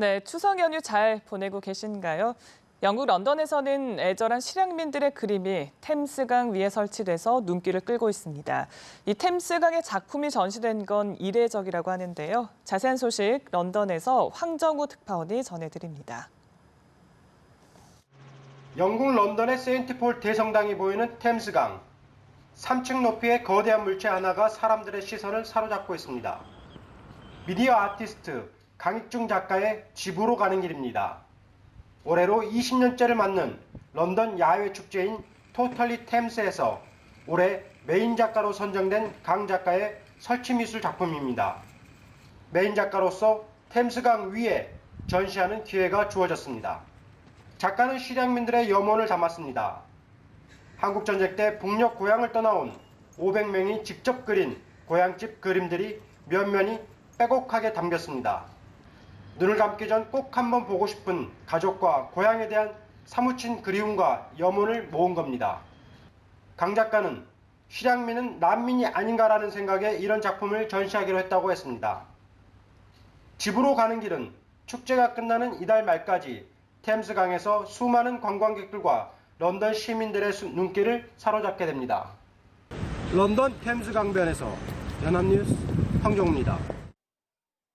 네, 추석 연휴 잘 보내고 계신가요? 영국 런던에서는 애절한 실향민들의 그림이 템스강 위에 설치돼서 눈길을 끌고 있습니다. 이 템스강의 작품이 전시된 건 이례적이라고 하는데요. 자세한 소식 런던에서 황정우 특파원이 전해드립니다. 영국 런던의 세인트폴 대성당이 보이는 템스강. 3층 높이의 거대한 물체 하나가 사람들의 시선을 사로잡고 있습니다. 미디어 아티스트 강익중 작가의 집으로 가는 길입니다. 올해로 20년째를 맞는 런던 야외 축제인 토털리 템스에서 올해 메인 작가로 선정된 강 작가의 설치 미술 작품입니다. 메인 작가로서 템스강 위에 전시하는 기회가 주어졌습니다. 작가는 실향민들의 염원을 담았습니다. 한국전쟁 때 북녘 고향을 떠나온 500명이 직접 그린 고향집 그림들이 면면이 빼곡하게 담겼습니다. 눈을 감기 전 꼭 한번 보고 싶은 가족과 고향에 대한 사무친 그리움과 염원을 모은 겁니다. 강 작가는 실향민은 난민이 아닌가라는 생각에 이런 작품을 전시하기로 했다고 했습니다. 집으로 가는 길은 축제가 끝나는 이달 말까지 템스강에서 수많은 관광객들과 런던 시민들의 수- 눈길을 사로잡게 됩니다. 런던 템스 강변에서 연합뉴스 황정우입니다.